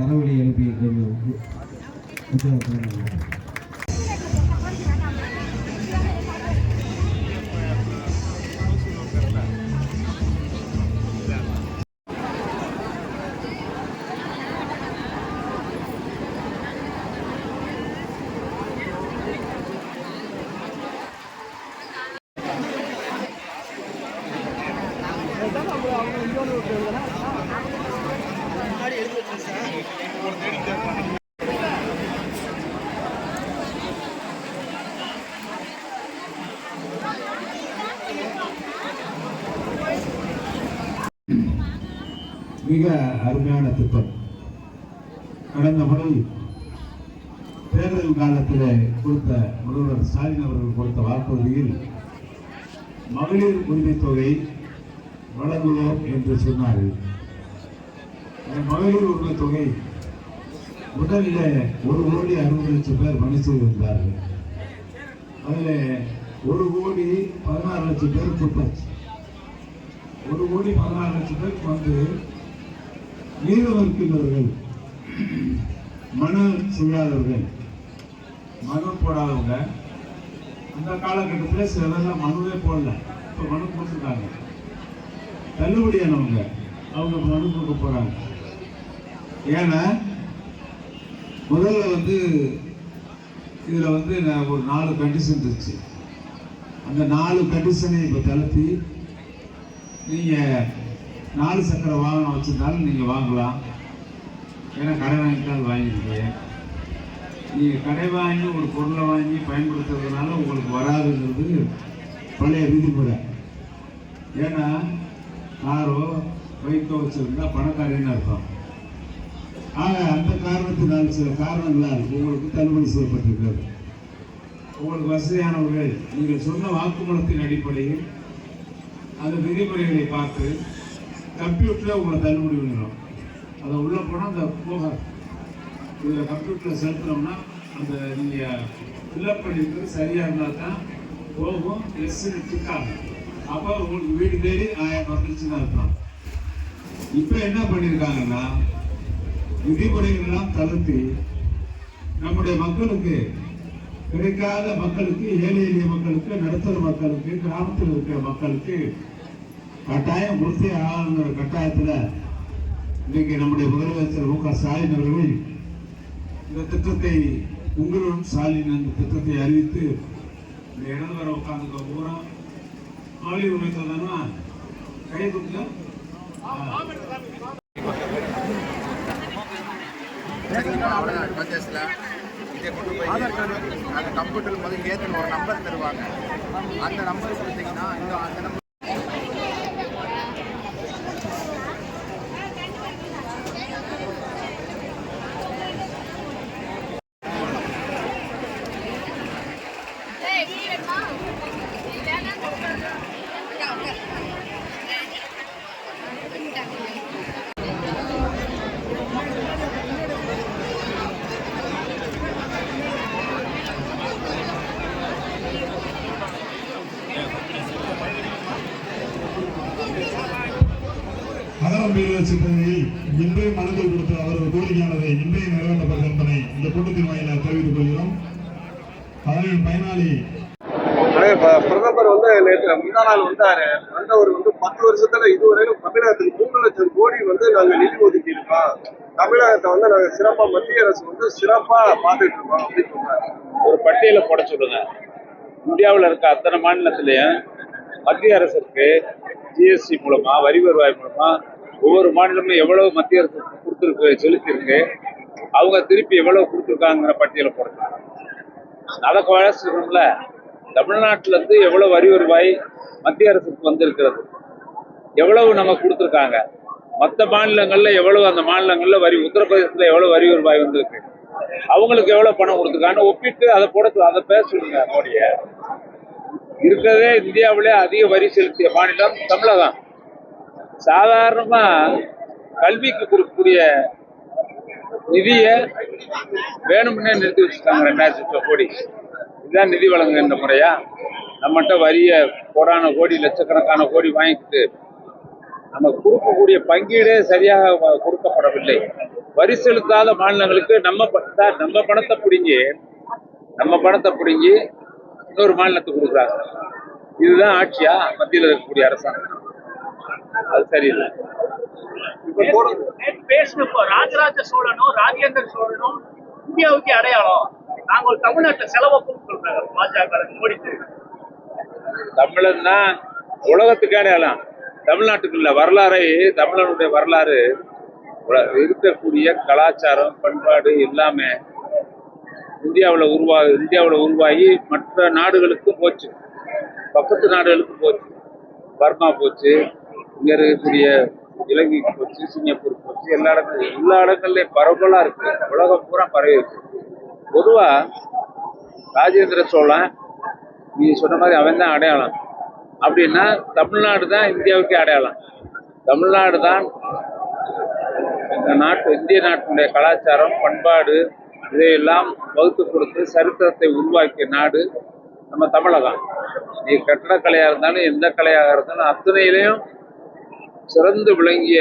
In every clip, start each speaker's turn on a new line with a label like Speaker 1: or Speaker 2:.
Speaker 1: கரவொலி எழுப்பி கேள்வி உத்தரவு மிக அருமையான திட்டம். கடந்த முறை தேர்தல் காலத்தில் கொடுத்த முதல்வர் ஸ்டாலின் அவர்கள் கொடுத்த வாக்குறுதியில் மகளிர் உரிமை தொகை வழங்குவோம் என்று சொன்னார்கள் மகளிர் உரிமை தொகை முதல்ல ஒரு கோடி அறுபது லட்சம் பேர் மனு செய்திருந்தார்கள். அதில் ஒரு கோடி பதினாறு லட்சம் பேர் கொடுத்தாச்சு ஒரு கோடி பதினாறு லட்சம் பேருக்கு வந்து மீதம் மனம் செய்யாதவர்கள் மனம் போடாதவங்க அந்த காலகட்டத்தில் சிலதெல்லாம் மனுவே போடல. இப்போ மனு கொடுத்துருக்காங்க தள்ளுபடியானவங்க அவங்க மனு கொடுக்க போகிறாங்க ஏன்னா முதல்ல வந்து இதில் வந்து நான் ஒரு நாலு கண்டிஷன் இருந்துச்சு. அந்த நாலு கண்டிஷனை இப்போ தளர்த்தி நீங்கள் நாலு சக்கர வாகனம் வச்சிருந்தாலும் நீங்கள் வாங்கலாம். ஏன்னா கடை வாங்கிட்டால் வாங்கிருக்கீங்க நீங்கள் கடை வாங்கி ஒரு பொருளை வாங்கி பயன்படுத்துறதுனால உங்களுக்கு வராதுங்கிறது பழைய விதிமுறை. ஏன்னா காரோ பைக்கோ வச்சுருந்தா பணக்காரன்னு அர்த்தம். ஆக அந்த காரணத்தினால் சில காரணங்களால் உங்களுக்கு தள்ளுபடி செய்யப்பட்டிருக்கிறது. உங்களுக்கு வசதியானவர்கள் நீங்கள் சொன்ன வாக்குமூலத்தின் அடிப்படையில் அந்த விதிமுறைகளை பார்த்து கம்ப்யூட்டரில் உங்களை தள்ளுபடி பண்ணிடும் அதை உள்ளே போனால் அந்த போக இதில் கம்ப்யூட்டரில் செலுத்தினோம்னா அந்த நீங்கள் ஃபில்அப் பண்ணியிருக்கிறது சரியாக இருந்தால் தான் போகும். எஸ்ன்னு டிக் ஆகும். அப்போ உங்களுக்கு வீடு தேடி ஆயிரம் வந்துருச்சுன்னு அர்த்தம் இப்போ என்ன பண்ணியிருக்காங்கன்னா விதிமுறைகள்லாம் தளர்த்தி நம்முடைய மக்களுக்கு கிடைக்காத மக்களுக்கு ஏழை எளிய மக்களுக்கு நடுத்தர மக்களுக்கு கிராமத்தில் இருக்கிற மக்களுக்கு கட்டாயம் கொடுத்தே ஆகணுங்கிற கட்டாயத்தில் இன்னைக்கு நம்முடைய முதலமைச்சர் மு க ஸ்டாலின் அவர்கள் இந்த திட்டத்தை உங்களுடன் ஸ்டாலின் அந்த திட்டத்தை அறிவித்து இந்த இடது வர உட்காந்துக்க பூரா மகளிர் உரிமை தானா கை
Speaker 2: இதை கொண்டு போய் அந்த கம்ப்யூட்டர் முதல் ஏற்றுன ஒரு நம்பர் தருவாங்க. அந்த நம்பர் கொடுத்தீங்கன்னா இந்த அந்த நம்பர்
Speaker 3: நகரம் பேரூராட்சி பகுதியில் இன்றைய மனுக்கள் கொடுத்த அவரது கோரிக்கையானது இன்றைய நிறைவேற்றப்பட்ட என்பதை இந்த கூட்டத்தின் வாயிலாக தெரிவித்துக் கொள்கிறோம். அதனின் பயனாளி.
Speaker 4: பிரதமர் வந்து நேற்று முந்தா நாள் வந்தாரு. வந்தவர் வந்து பத்து வருஷத்துல இதுவரையிலும் தமிழகத்துக்கு மூணு லட்சம் கோடி வந்து நாங்க நிதி ஒதுக்கி இருக்கோம். தமிழகத்தை வந்து நாங்க சிறப்பா மத்திய அரசு வந்து சிறப்பா பார்த்துட்டு இருக்கோம் அப்படின்னு சொன்னாரு
Speaker 5: ஒரு பட்டியலை போட சொல்லுங்க. இந்தியாவில் இருக்க அத்தனை மாநிலத்திலையும் மத்திய அரசுக்கு ஜிஎஸ்டி மூலமா வரி வருவாய் மூலமா ஒவ்வொரு மாநிலமும் எவ்வளவு மத்திய அரசு கொடுத்துருக்கு செலுத்திருக்கு அவங்க திருப்பி எவ்வளவு கொடுத்துருக்காங்கிற பட்டியலை போடுறாங்க. அதை வளர்ச்சிக்கணும்ல தமிழ்நாட்டுல இருந்து எவ்வளவு வரி வருவாய் மத்திய அரசுக்கு வந்திருக்கிறது? எவ்வளவு நம்ம கொடுத்துருக்காங்க? மற்ற மாநிலங்கள்ல எவ்வளவு அந்த மாநிலங்கள்ல வரி உத்தரப்பிரதேசத்துல எவ்வளவு வரி வருவாய் வந்திருக்கு? அவங்களுக்கு எவ்வளவு பணம் கொடுத்துருக்கான்னு ஒப்பிட்டு அதை போட அதை பேச சொல்லுங்க மோடிய. இருக்கிறதே இந்தியாவிலே அதிக வரி செலுத்திய மாநிலம் தமிழகம். சாதாரணமா கல்விக்கு கொடுக்கக்கூடிய நிதியை வேணும்னே நிறுத்தி வச்சுட்டாங்க ரெண்டாயிரத்தி லட்சம் கோடி. இதுதான் நிதி வழங்குகின்ற முறையா? நம்மகிட்ட வரிய கோடான கோடி லட்சக்கணக்கான கோடி வாங்கிக்கிட்டு நம்ம கொடுக்கக்கூடிய பங்கீடே சரியாக கொடுக்கப்படவில்லை. வரி செலுத்தாத மாநிலங்களுக்கு நம்ம சார், நம்ம பணத்தை பிடிங்கி நம்ம பணத்தை பிடுங்கி இன்னொரு மாநிலத்துக்கு கொடுக்குறாங்க. இதுதான் ஆட்சியா? மத்தியில் இருக்கக்கூடிய அரசாங்கம். அது சரியில்லை.
Speaker 6: பேசினப்போ ராஜராஜ சோழனும் ராஜேந்திர சோழனும் இந்தியாவுக்கு அடையாளம். நாங்க ஒரு தமிழ்நாட்டுல செலவப்போம் சொல்றாங்க. பாஜக மோடி
Speaker 5: தமிழன் தான் உலகத்துக்கு அடையாளம். தமிழ்நாட்டுக்கு இல்ல வரலாறை தமிழனுடைய வரலாறு இருக்கக்கூடிய கலாச்சாரம் பண்பாடு எல்லாமே இந்தியாவில் உருவா இந்தியாவில் உருவாகி மற்ற நாடுகளுக்கும் போச்சு. பக்கத்து நாடுகளுக்கும் போச்சு. பர்மா போச்சு. இங்கே இருக்கக்கூடிய இலங்கைக்கு போச்சு சிங்கப்பூர் போச்சு எல்லா இடத்துல எல்லா இடங்கள்லயும் பரவலா இருக்கு. உலகம் பூரா பரவி இருக்கு. பொதுவா ராஜேந்திர சோழன் நீ சொன்ன மாதிரி அவன் தான் அடையாளம். அப்படின்னா தமிழ்நாடு தான் இந்தியாவுக்கே அடையாளம். தமிழ்நாடு தான் இந்த நாட்டு இந்திய நாட்டினுடைய கலாச்சாரம் பண்பாடு இதையெல்லாம் வகுத்து கொடுத்து சரித்திரத்தை உருவாக்கிய நாடு நம்ம தமிழகம். நீ கட்டடக்கலையா இருந்தாலும் எந்த கலையாக இருந்தாலும் அத்தனையிலையும் சிறந்து விளங்கிய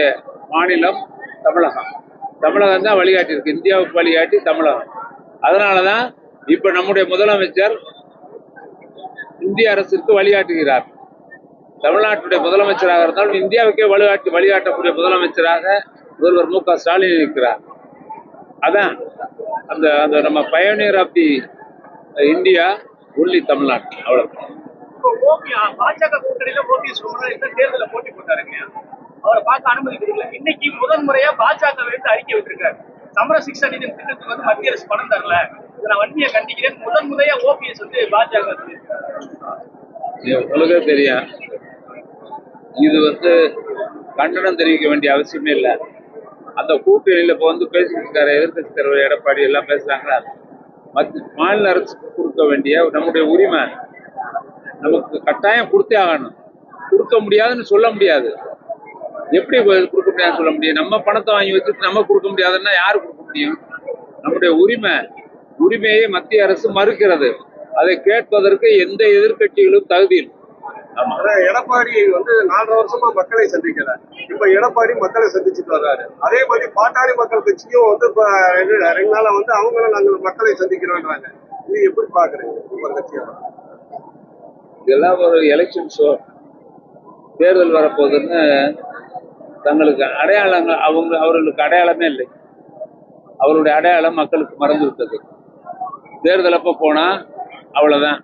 Speaker 5: மாநிலம் தமிழகம். தமிழகம் தான் வழிகாட்டி இருக்கு இந்தியாவுக்கு வழிகாட்டி தமிழகம். அதனால தான் இப்போ நம்முடைய முதலமைச்சர் இந்திய அரசிற்கு வழிகாட்டுகிறார். தமிழ்நாட்டுடைய முதலமைச்சராக இருந்தாலும் இந்தியாவுக்கே வழிகாட்டி வழிகாட்டக்கூடிய முதலமைச்சராக முதல்வர் மு க ஸ்டாலின் இருக்கிறார். அதான் அந்த அந்த நம்ம pioneer of the India only Tamil Nadu. அவ்வளவு
Speaker 6: பாஜக கூட்டணியில ஓபிஎஸ் ரொம்ப போட்டி போட்டாருங்க அவரை பார்க்க அனுமதி கொடுக்கல இன்னைக்கு முதன் முறையா பாஜக எடுத்து அறிக்கை விட்டுருக்காரு சமர சிக்ஷா நிதி திட்டத்துக்கு வந்து மத்திய அரசு பணம் தரல. இதை நான் வன்மையை கண்டிக்கிறேன். முதன் முறையா ஓபிஎஸ் வந்து பாஜக
Speaker 5: இது உங்களுக்கே தெரியும். இது வந்து கண்டனம் தெரிவிக்க வேண்டிய அவசியமே இல்லை. அந்த கூட்டணியில் இப்போ வந்து பேசிக்கிட்டு இருக்காரு எதிர்கட்சி தலைவர் எடப்பாடி எல்லாம் பேசுறாங்களா மத்திய மாநில அரசுக்கு கொடுக்க வேண்டிய நம்முடைய உரிமை. நமக்கு கட்டாயம் கொடுத்தே ஆகணும். கொடுக்க முடியாதுன்னு சொல்ல முடியாது. எப்படி கொடுக்க முடியாதுன்னு சொல்ல முடியும்? நம்ம பணத்தை வாங்கி வச்சுட்டு நம்ம கொடுக்க முடியாதுன்னா யாரு கொடுக்க முடியும்? நம்முடைய உரிமை உரிமையை மத்திய அரசு மறுக்கிறது. அதை கேட்பதற்கு எந்த எதிர்க்கட்சிகளும் தகுதி இல்லை. ஆமா.
Speaker 4: ஆனா எடப்பாடி வந்து நாலரை வருஷமா மக்களை சந்திக்கல. இப்ப எடப்பாடி மக்களை சந்திச்சுட்டு வர்றாரு. அதே மாதிரி பாட்டாளி மக்கள் கட்சியும் வந்து இப்ப ரெண்டு நாளா வந்து அவங்களும் நாங்கள் மக்களை சந்திக்கிறோன்றாங்க. இது எப்படி பாக்குறீங்க
Speaker 5: இதெல்லாம் ஒரு எலெக்ஷன் ஷோ தேர்தல் வரப்போகுதுன்னு தங்களுக்கு அடையாளங்கள் அவங்க அவர்களுக்கு அடையாளமே இல்லை. அவருடைய அடையாளம் மக்களுக்கு மறந்து விட்டது. தேர்தல் அப்போ போனா அவ்வளவுதான்.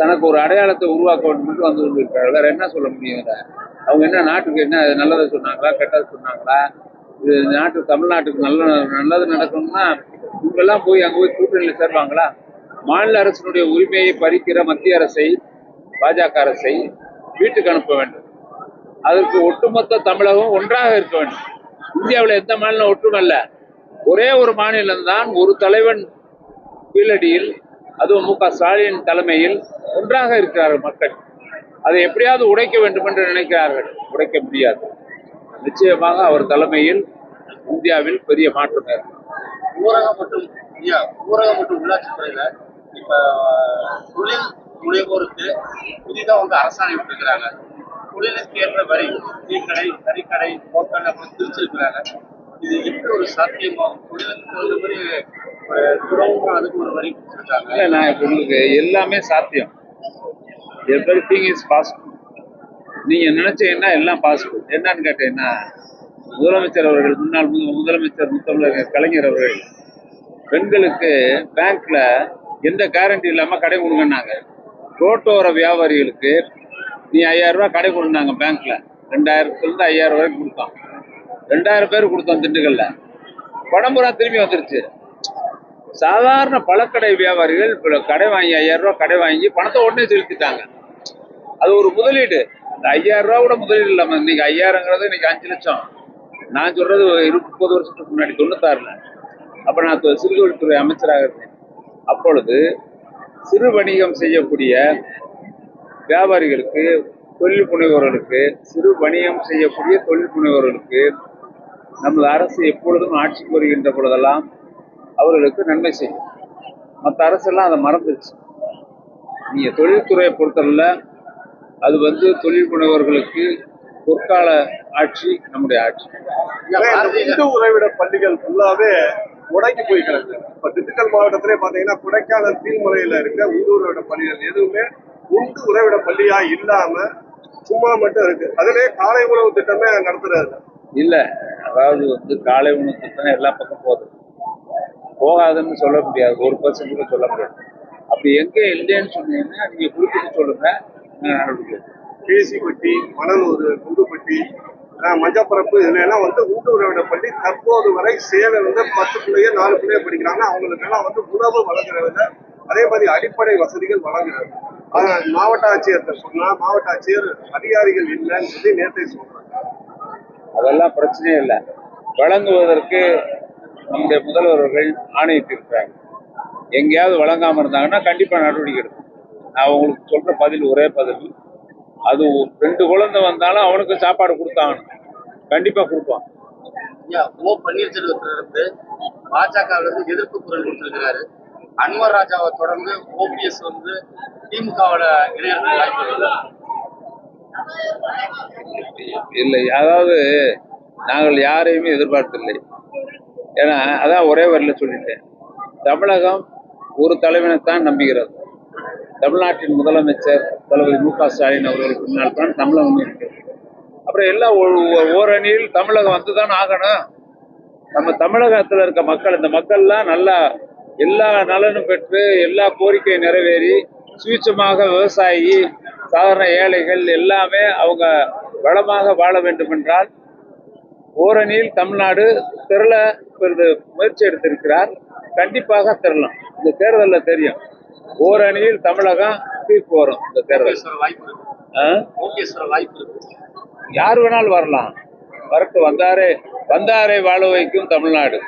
Speaker 5: தனக்கு ஒரு அடையாளத்தை உருவாக்க வேண்டும் என்று வந்து கொண்டிருக்கிறார்கள். வேறு என்ன சொல்ல முடியும் அவங்க என்ன நாட்டுக்கு என்ன நல்லதை சொன்னாங்களா கெட்டதை சொன்னாங்களா? இது நாட்டு தமிழ்நாட்டுக்கு நல்ல நல்லது நடக்கணும்னா இவங்கெல்லாம் போய் அங்கே போய் கூட்டணியில் சேர்வாங்களா? மாநில அரசினுடைய உரிமையை பறிக்கிற மத்திய அரசை பாஜக அரசை வீட்டுக்கு அனுப்ப வேண்டும். அதற்கு ஒட்டுமொத்த தமிழகம் ஒன்றாக இருக்க வேண்டும். இந்தியாவில் எந்த மாநிலம் ஒற்றுமல்ல ஒரே ஒரு மாநிலம்தான் ஒரு தலைவன் கீழடியில் அதுவும் மு க ஸ்டாலின் தலைமையில் ஒன்றாக இருக்கிறார்கள் மக்கள். அதை எப்படியாவது உடைக்க வேண்டும் என்று நினைக்கிறார்கள். உடைக்க முடியாது. நிச்சயமாக அவர் தலைமையில் இந்தியாவில் பெரிய மாற்றம் ஏற்படும்.
Speaker 2: ஊரகம் மற்றும் ஊரக ஊரகம் மற்றும் உள்ளாட்சி துறையில இப்ப தொழில் முனைவோருக்கு புதிதாக வந்து அரசாணை விட்டுருக்கிறாங்க தொழிலுக்கு ஏற்ற வரி டீக்கடை கறிக்கடை ஹோட்டல் அப்புறம் பிரிச்சிருக்கிறாங்க. இது எப்படி ஒரு சாத்தியமாகும்? தொழிலுக்கு ஒரு மாதிரி அதுக்கு ஒரு வரி கொடுத்துருக்காங்க.
Speaker 5: இல்லை நான் உங்களுக்கு எல்லாமே சாத்தியம். எவ்ரி திங் இஸ் பாசிபிள் நீங்க நினச்சீங்கன்னா எல்லாம் பாசிபிள் என்னன்னு கேட்டீங்கன்னா முதலமைச்சர் அவர்கள் முன்னாள் முதலமைச்சர் முத்தமிழர் கலைஞர் அவர்கள் பெண்களுக்கு பேங்க்ல எந்த கேரண்டி இல்லாம கடை கொடுங்கன்னாங்க. ரோட்டோர வியாபாரிகளுக்கு நீ ஐயாயிரம் ரூபா கடை கொடுனாங்க பேங்க்ல ரெண்டாயிரத்துலேருந்து ஐயாயிரம் வரைக்கும் கொடுத்தோம். ரெண்டாயிரம் பேர் கொடுத்தோம் திண்டுக்கல்ல. பணம் பூரா திரும்பி வந்துருச்சு. சாதாரண பழக்கடை வியாபாரிகள் இப்போ கடை வாங்கி ஐயாயிரம் ரூபாய் கடை வாங்கி பணத்தை உடனே செலுத்திட்டாங்க. அது ஒரு முதலீடு. இந்த ஐயாயிரம் ரூபா கூட முதலீடு இல்லாமல் இன்னைக்கு ஐயாயிரங்கிறது இன்னைக்கு அஞ்சு லட்சம். நான் சொல்றது இரு முப்பது வருஷத்துக்கு முன்னாடி தொண்ணூத்தாறுல. அப்போ நான் து- சிறுதொழில்துறை அமைச்சராக இருந்தேன். அப்பொழுது சிறு வணிகம் செய்யக்கூடிய வியாபாரிகளுக்கு தொழில் முனைவோர்களுக்கு சிறு வணிகம் செய்யக்கூடிய தொழில் முனைவோர்களுக்கு நமது அரசு எப்பொழுதும் ஆட்சிக்கு வருகின்ற பொழுதெல்லாம் அவர்களுக்கு நன்மை செய்யும். மற்ற அரசெல்லாம் அதை மறந்துருச்சு. நீங்க தொழில்துறையை பொறுத்தவரையில் அது வந்து தொழில் முனைவோர்களுக்கு பொற்கால ஆட்சி நம்முடைய ஆட்சி.
Speaker 4: இந்து உறைவிட பள்ளிகள் ஃபுல்லாவே முடங்கி போய் கிடக்கு இப்ப திண்டுக்கல் மாவட்டத்திலே பாத்தீங்கன்னா கொடைக்கானல் கீழ்முறையில இருக்க உண்டு உறவிட பள்ளிகள் எதுவுமே உண்டு உறைவிட பள்ளியா இல்லாம சும்மா மட்டும் இருக்கு. அதுலயே காலை உணவு திட்டமே நடத்துறாரு.
Speaker 5: இல்ல அதாவது வந்து காலை உணவு திட்டம் எல்லா பக்கம் போகுது. போகாதுன்னு சொல்ல முடியாது. ஒரு பர்சன்ட் கூட சொல்ல முடியாது. அப்படி எங்க இல்லைன்னு சொன்னீங்கன்னா நீங்க குறிப்பிட்டு சொல்லுங்க. நடவடிக்கை.
Speaker 4: கேசிப்பட்டி மணலூர் குண்டுப்பட்டி மஞ்சப்பரப்பு இதுல எல்லாம் வந்து உண்டு உறைவிட பள்ளி தற்போது வரை சேலை வந்து பத்து பிள்ளைய நாலு பிள்ளைய படிக்கிறாங்க. அவங்களுக்கு எல்லாம் வந்து உணவு வழங்குறதுல அதே மாதிரி அடிப்படை வசதிகள் வழங்குறது ஆனா மாவட்ட ஆட்சியர்கிட்ட சொன்னா மாவட்ட ஆட்சியர் அதிகாரிகள் இல்லைன்னு சொல்லி நேற்றை சொல்றாங்க.
Speaker 5: அதெல்லாம் பிரச்சனையே இல்லை. வழங்குவதற்கு நம்முடைய முதல்வர்கள் ஆணையிட்டிருக்கிறாங்க. எங்கேயாவது வழங்காம இருந்தாங்கன்னா கண்டிப்பா நடவடிக்கை எடுக்கும். நான் உங்களுக்கு சொல்ற பதில் ஒரே பதில். அது ரெண்டு குழந்தை வந்தாலும் அவனுக்கு சாப்பாடு கொடுத்தாகணும். கண்டிப்பா கொடுப்பான்.
Speaker 2: ஓ பன்னீர்செல்வத்திலிருந்து பாஜகவில இருந்து எதிர்ப்பு குரல் கொடுத்திருக்கிறாரு. அன்வர் ராஜாவை தொடர்ந்து ஓபிஎஸ் வந்து திமுகவோட இணையர்கள் வாய்ப்பு
Speaker 5: இல்லை அதாவது நாங்கள் யாரையுமே எதிர்பார்த்தில்லை ஏன்னா அதான் ஒரே வரியில் சொல்லிட்டேன். தமிழகம் ஒரு தலைவனைத்தான் நம்புகிறது. தமிழ்நாட்டின் முதலமைச்சர் தளபதி மு க ஸ்டாலின் அவர்களுக்கு முன்னால் தான் தமிழகம் இருக்கிறது அப்புறம் எல்லாம் ஒரு- ஓரணியில் தமிழகம் வந்து தான் ஆகணும். நம்ம தமிழகத்தில் இருக்க மக்கள் இந்த மக்கள்லாம் நல்லா எல்லா நலனும் பெற்று எல்லா கோரிக்கையும் நிறைவேறி சுயட்சமாக விவசாயி சாதாரண ஏழைகள் எல்லாமே அவங்க வளமாக வாழ வேண்டும் என்றால் ஓரணியில் தமிழ்நாடு திரள முயற்சி எடுத்திருக்கிறார். கண்டிப்பாக திரளும். இந்த தேர்தலில் தெரியும். ஓரணியில் தமிழகம் தீர்ப்பு வரும் இந்த தேர்தல். யார் வேணாலும் வரலாம். வரட்டு வந்தாரே வந்தாரை வாழ வைக்கும் தமிழ்நாடு.